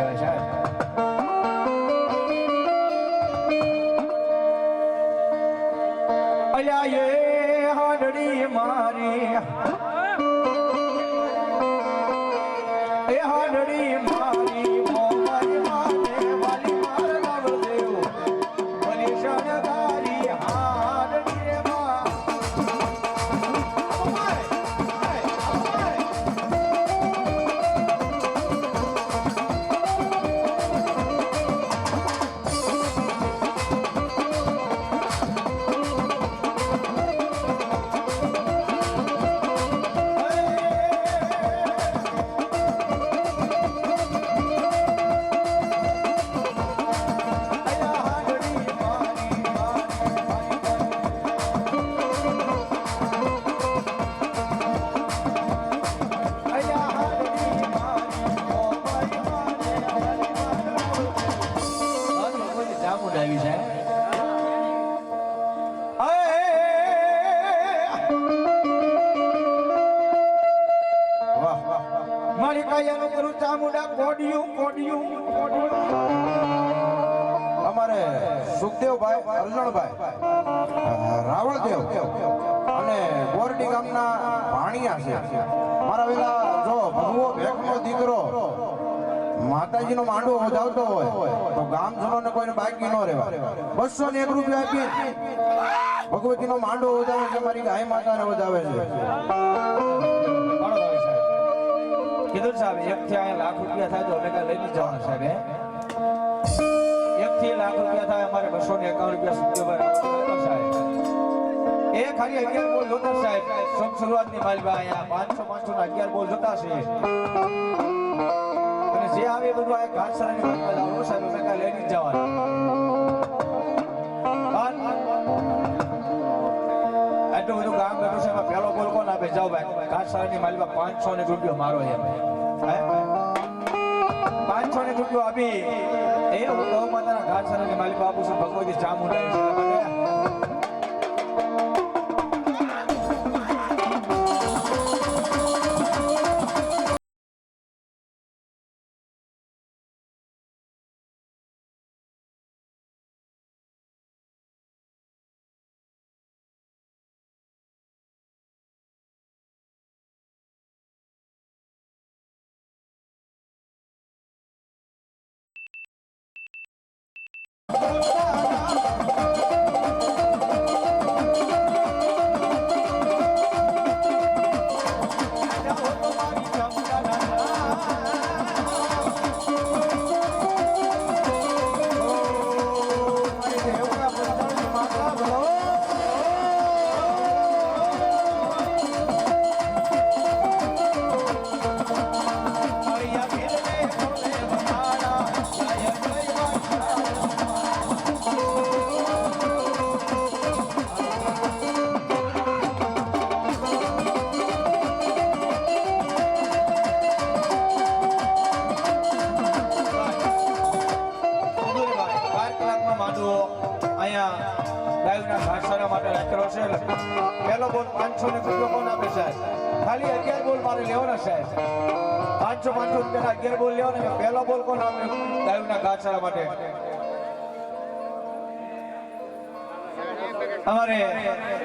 કહેવાય અર્જણભાઈ રાવળદેવ અને બોરડી ગામના ભાણિયા છે. મારા વેલા જો ભગવો ભેખનો દીકરો માતાજીનો માંડવો વધાવતો હોય, તો ગામજનોને કોઈને બાકી ન રહેવા. બસો ને એક રૂપિયા આપી ભગવતીનો માંડવો વધાવે છે, મારી ગાય માતાને વધાવે છે. કીધું સાહેબ, એક થી લાખ રૂપિયા થાય તો અમે કઈ લઈ જવાનું સાહેબ થી લાખ રૂપિયા થાય અમારે બસો ને એકાવન રૂપિયા બરાબર સાહેબ? એ ખાલી અગિયાર બોલ જોતા સાહેબ. સમ શરૂઆતની માલબા અહીંયા પાંચસો પાંચસો ના અગિયાર બોલ જોતા છે. અને જે આવે બધું આ ઘાસરાની માલબા લાવો સાહેબ, અમે કાંઈ લઈ જ જવાના. આટલું બધું કામ કર્યું છે, એમાં પહેલો બોલ કોણ આપે? જાઓ ભાઈ. ઘાસરાની માલબા પાંચસો ને રૂપિયો મારો એમ? પાંચસો ને રૂપિયો આપી. એ ગૌ માતાના ઘાસરાની માલબા બાપુ છું ભગવતી ચામુંડા Oh! બોલ મારે લેવાનો સાહેબ પાંચસો પાંચસો રૂપિયાના અગિયાર બોલ લેવાનો પહેલો બોલ કોણ આપે ગાયુના ઘાસચારા માટે. અમારે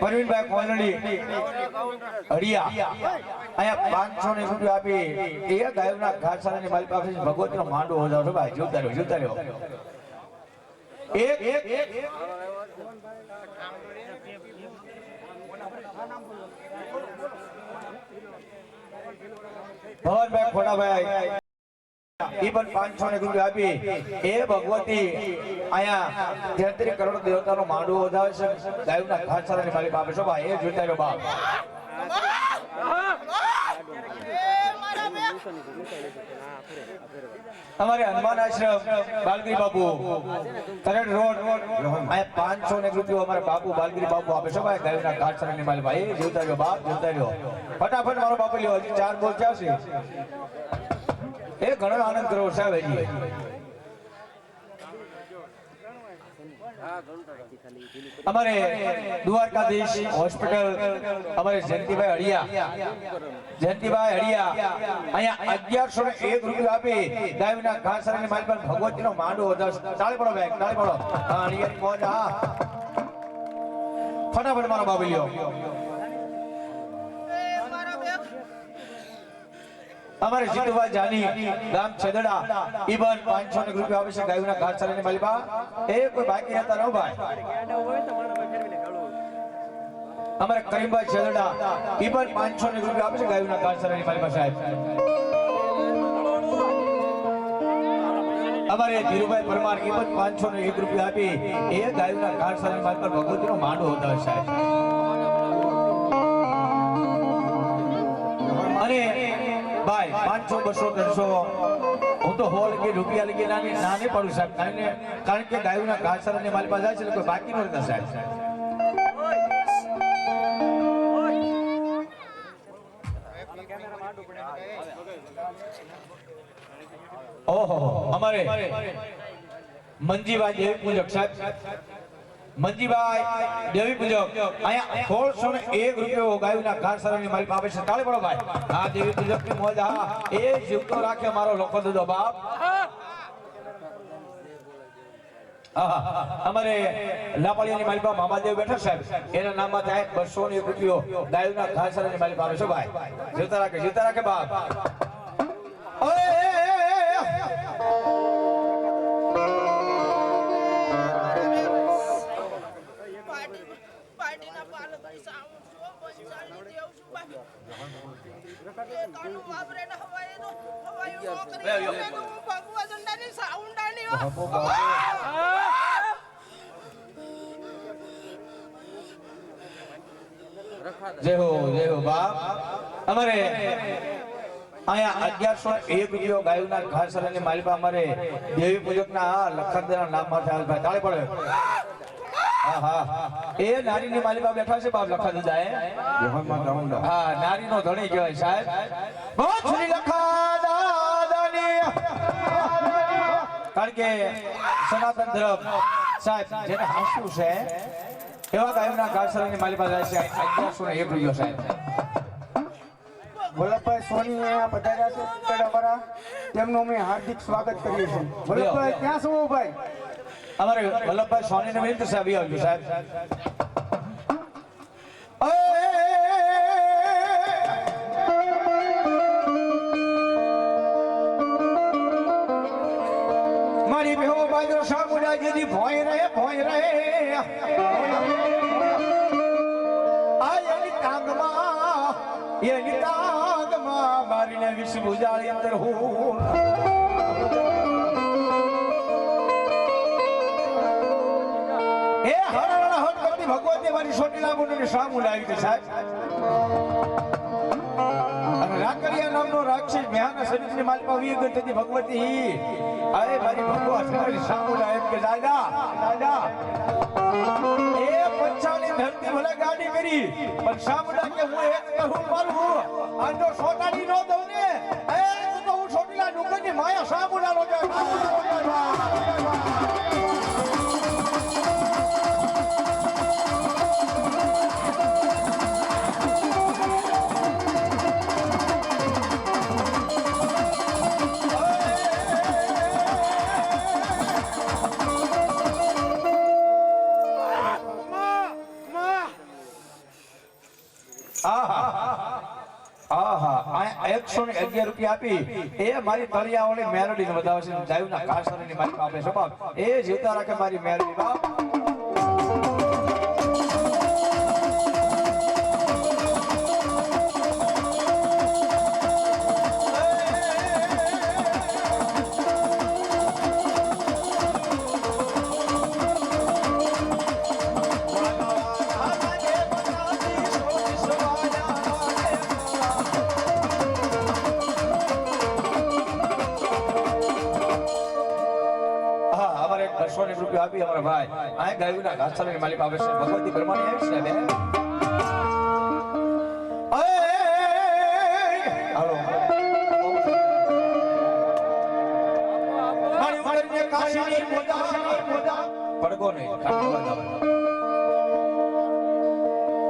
પરવીનભાઈ કોલડી હરિયા અહીંયા પાંચસો ને રૂપિયા આપી? એ ગાયોના ઘાસચારાની મારી પાસે ભગવતનો માંડો વધારો. છે ભાઈ, જોતા રહ્યો જોતા રહ્યો. એક એક. ભવનભાઈ ખોડાભાઈ, ઈ પણ પાંચસો ને રૂપિયા આપી. એ ભગવતી અહીંયા તેત્રીસ કરોડ દેવતાનો માંડવો વધાવે છે. ગાયોના ઘાસચારાની ખાલી આપે છે. ભાઈ એ જોતા રહ્યો બાપ. અમારે હનુમાન આશ્રમ, બાલગીરી બાપુ. તરેડ રોડ. અહીંયા પાંચસો ને રૂપિયો અમારે બાપુ, બાલગીરી બાપુ આપે છે ભાઈ. ગાયના ઘાટ સર નિમાલ ભાઈ. જોતા રહ્યો, બાપ જોતા રહ્યો. ફટાફટ મારો બાપુ લ્યો, હજી ચાર બોલ છે એ ઘણો આનંદ કરવો સાહેબ, હજી. અમારે દ્વારકાધીશ હોસ્પિટલ અમારે જયંતિભાઈ હળિયા જયંતિભાઈ હળિયા અહીંયા અગિયારસો ને એક રૂપિયા આપી ગાયના ઘાસ અને માલપાન ભગવતીનો માંડો દસ તાળી પડો બેગ તાળી પડો. ફટાફટ મારો બાબુ લ્યો અમારે જીતુભાઈ જાની, ગામ છેદડા, ઈબન પાંચસો ને રૂપિયા આપે છે, ગાયુના ઘાસ અને માલપા એ કોઈ બાકી રહેતા ન ભાઈ અમારે કરીમભાઈ છેદડા, ઈબન પણ પાંચસો ને રૂપિયા આપે છે, ગાયોના કાળસરાની માલિકા સાહેબ. અમારે ધીરુભાઈ પરમાર ઈ પણ પાંચસો ને એક રૂપિયા આપી, એ ગાયોના પર ભગવતી ભગવતીનો માંડો હતો સાહેબ. અને ભાઈ, પાંચસો, બસો, ત્રણસો. હું તો હોલ લગી રૂપિયા લગી નાની નાની પડું સાહેબ. કારણ કે કારણ કે ગાયુના ઘાસર અને મારી પાસે છે કોઈ બાકી ન રહેતા સાહેબ. ઓહો, અમારે મંજીભાઈ દેવી પૂજક સાહેબ. મંજીભાઈ, દેવી પૂજક. અહીંયા સોળસો ને એક રૂપિયો ગાયોના ઘાસરાની મારી બાપે છે. તાળી પડો ભાઈ. હા, દેવી પૂજકની મોજ એ જીવતો રાખે મારો લોકો દીધો બાપ. અમારે લાપાળિયાની માલિકા મામાદેવ બેઠા સાહેબ. એના નામમાં થાય બસો ને રૂપિયો ગાયોના ઘાસરાની માલિકા આવે છે. ભાઈ? જીવતા રાખે જીવતા રાખે બાપ. ઓય! જય હો જય હો બાપ. અમારે અહીંયા અગિયારસો એક રૂપિયો ગાયોના ઘાસરાની માલિકા અમારે દેવી પૂજકના લખનદેના નામ માટે હાલ તાળે પડે. હા નારી એ નારીની માલિકા બેઠા છે બાપ લખા દીધા હા નારીનો ધણી કહેવાય સાહેબ. બહુ શ્રી લખા દાદાની. કારણ કે સનાતન ધર્મ સાહેબ જેને હાંસવું છે એવા ગાયોના ઘાસરાની માલિકા જાય છે. અગિયારસો ને એક રૂપિયો સાહેબ. વલ્લભભાઈ સોની અહીંયા પધાર્યા છે પેડાવાળા તેમનું અમે હાર્દિક સ્વાગત કરીએ છીએ. વલ્લભભાઈ ક્યાં છો ભાઈ? અમારે વલ્લભભાઈ સોનીને વિનંતી સાહેબ આવજો સાહેબ. મારી બેહો બાજરો સામુડા જેથી ભોય રહે ભોય રહે. આ એની તાંગમાં એની તાંગમાં મારીને વિષ ભુજાળી અંદર હું. ભગવતી મારી સોટીલા મુંડની સામુ લાવી છે સાહેબ. અને રાકરિયા નામનો રાક્ષસ મેહાના શરીરની માલમાં ભગવતી. અરે મારી ભગવત મારી સામુ કે એ પંચાલી ધરતી ભલે ગાડી કરી, પણ સામુડા કે હું એક કહું મારું. આ જો સોટાડી નો દઉં ને એ તો હું સોટીલા માયા સામુડા નો એકસો ને અગિયાર રૂપિયા આપી. એ મારી તળિયાવાળી મેરડી વધાવશે. જાયુના કાસરની મારી આપે સ્વભાવ. એ જીવતા રાખે મારી મેરડી બાપ. રૂપિયા આ ગાયું ના ઘાસ ઘાસચારાની માલિક આવે છે. ભગવતી પ્રમાણે આવી છે બે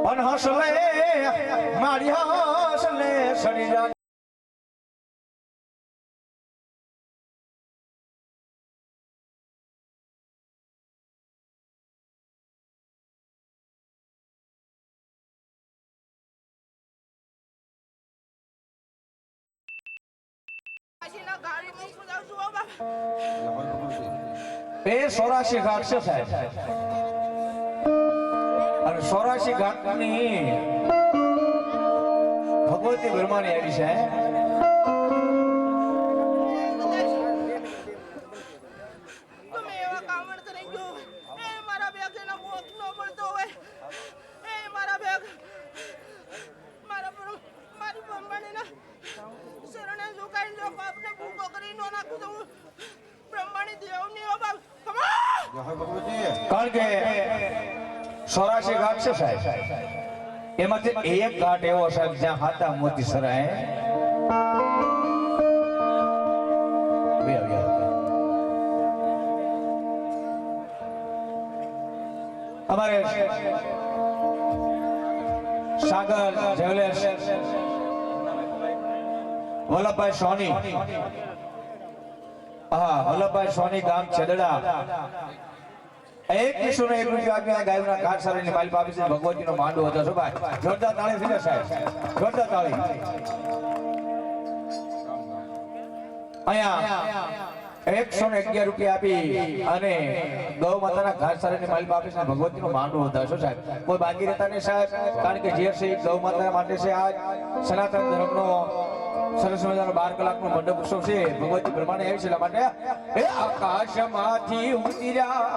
પણ હસલે, મારી હસલે સડી એ સોરાશી ઘાટ છે સાહેબ. અને સોરાશી ઘાટની ભગવતી બ્રહ્માની આવી છે કે ઘાટ છે સાહેબ. એમાંથી એક ઘાટ એવો સાહેબ જ્યાં હાતા મોતી સરાય. અમારે સાગર જવલેશ વલ્લભભાઈ સોની. હા, વલ્લભભાઈ સોની ગામ છેદડા એક કિશોર એક રૂપિયા આપ્યા ગાયના ઘાટ સારીની માલિક પાપી છે. ભગવતીનો માંડો હતો. ભાઈ જોરદાર તાળી થઈ સાહેબ જોરદાર તાળી. અહીંયા એકસો ને અગિયાર રૂપિયા આપી અને ગૌ માતાના ઘાટ સારીની માલિક આપી છે. ભગવતીનો માંડો હતા. શું સાહેબ? કોઈ બાકી રહેતા નહીં સાહેબ? કારણ કે જે છે ગૌ માતા માટે છે આ સનાતન ધર્મનો સરસ મજાનો બાર કલાકનો મંડપ ઉત્સવ છે. ભગવતી બ્રહ્માને આવી છે એટલા માટે એ આકાશમાંથી ઉતર્યા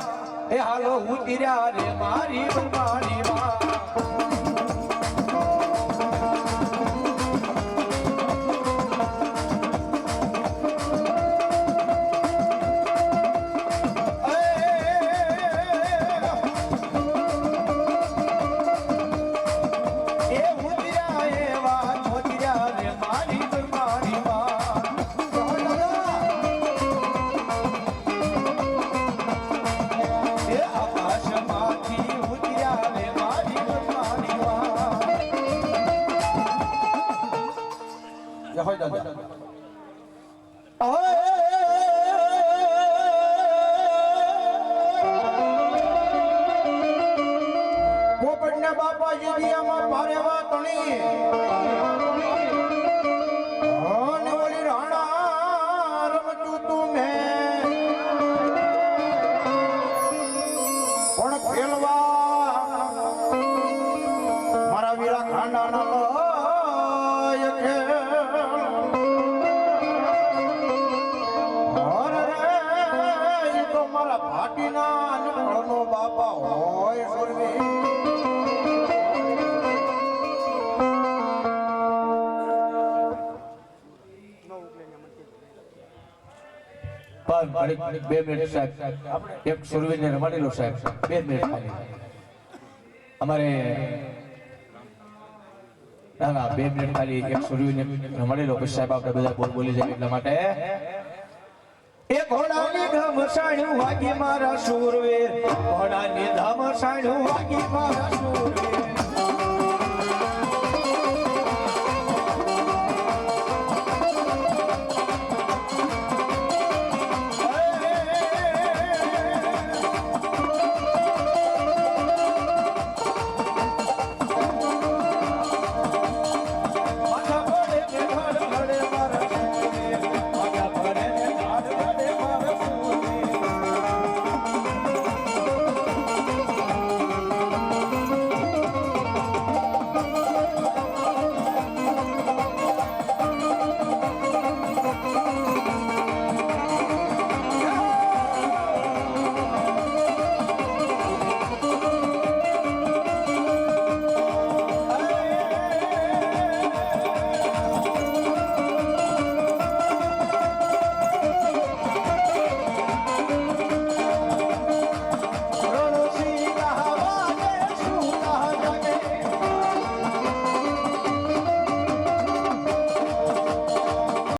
એ હાલો ઉતર્યા રે મારી બ્રહ્માની માં જય હો દાદા પોપટના બાપાજી દિયામાં મેં. પણ ખેલવા મારા વીરા ખાંડાના ઘડીક બે મિનિટ સાહેબ. એક સુરવીરને રમાડેલો સાહેબ. બે મિનિટ ખાલી. અમારે ના ના, બે મિનિટ ખાલી એક સુરવીરને રમાડેલો. પછી સાહેબ આપણે બધા બોલ બોલી જાય એટલા માટે. એ ઘોડાની ધમ સાણ્યું વાગી મારા સુરવીર. ઘોડાની ધમ સાણ્યું વાગી મારા સુરવીર.